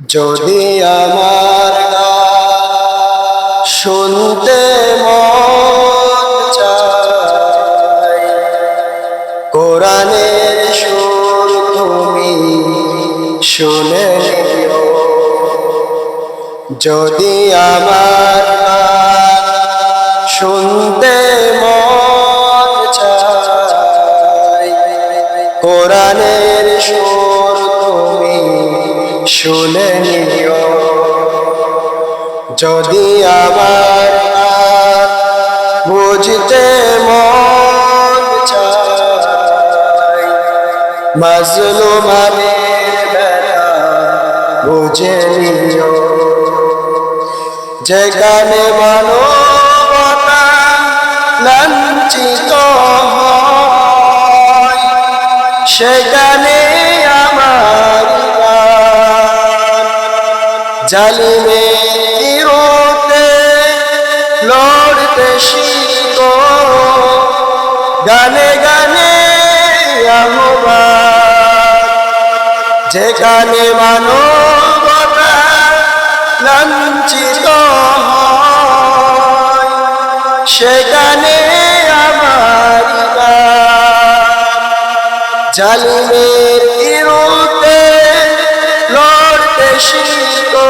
যদি আমার শুনতে চায় সুর তুমি শুনে যদি আমার শুনতে মন চায়, কোরআনের সুর তুমি শুনে নিও। যদি গান বুঝতে মন বেলা বুঝে নিও। যেখানে মানবতা লাঞ্ছিত হয় সেখানে জালিমের বিরুদ্ধে লড়তে শিখো। গানে গানে আহ্বান। যেখানে মানবতা লাঞ্ছিত সেখানে আমার জালিমের শিখো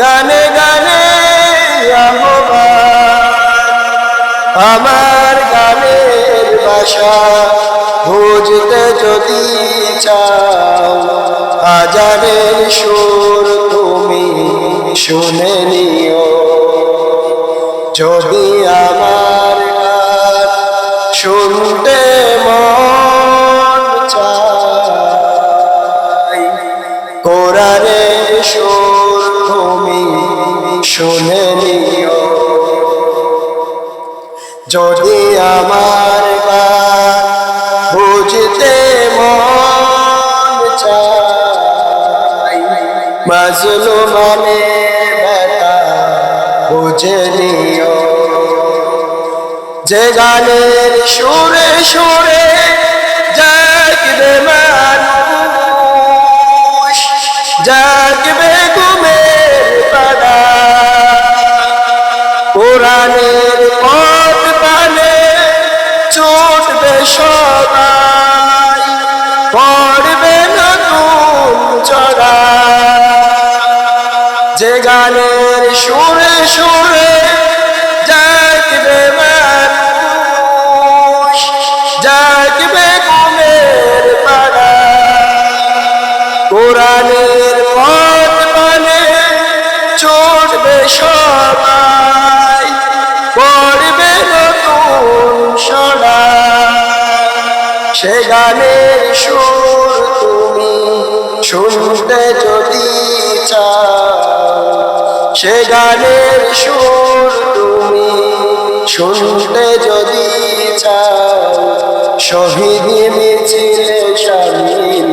গানে গানে আমার গানের ভাষা বুঝতে যদি চাও, আজানের সুর তুমি শুনে নিও। যদি আমার শুনতে সুর তুমি, শুনে নিও। যদি আমার গান বুঝতে মন চাই মাজলু মানে ব্যথা বুঝে নিও। যে গানের সুরে সুরে জাগবে মানুষ জাগবে ঘুমের পাড়া কোরআনের পথ পানে ছুটবে সবাই, পড়বে নতুন চড়া। যে গানের সুরে সুরে জাগবে মানুষ, জাগবে ঘুমের পাড়া। কোরআনের সবাই পড়বে নতুন সরা সে গানের সুর তুমি শুনতে যদি চাও। সে গানের সুর তুমি শুনতে যদি চাও। শহীদ মিছিলে সামিল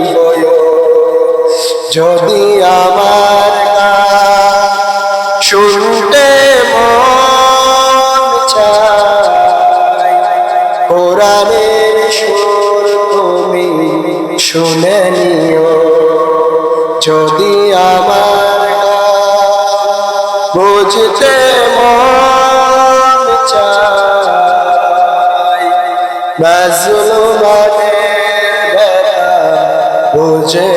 যদি আমার কোরআনের সুর তুমি শুনে নিও। যদি আমার বুঝতে মন চায় মাজলুমানের ব্যথা বুঝে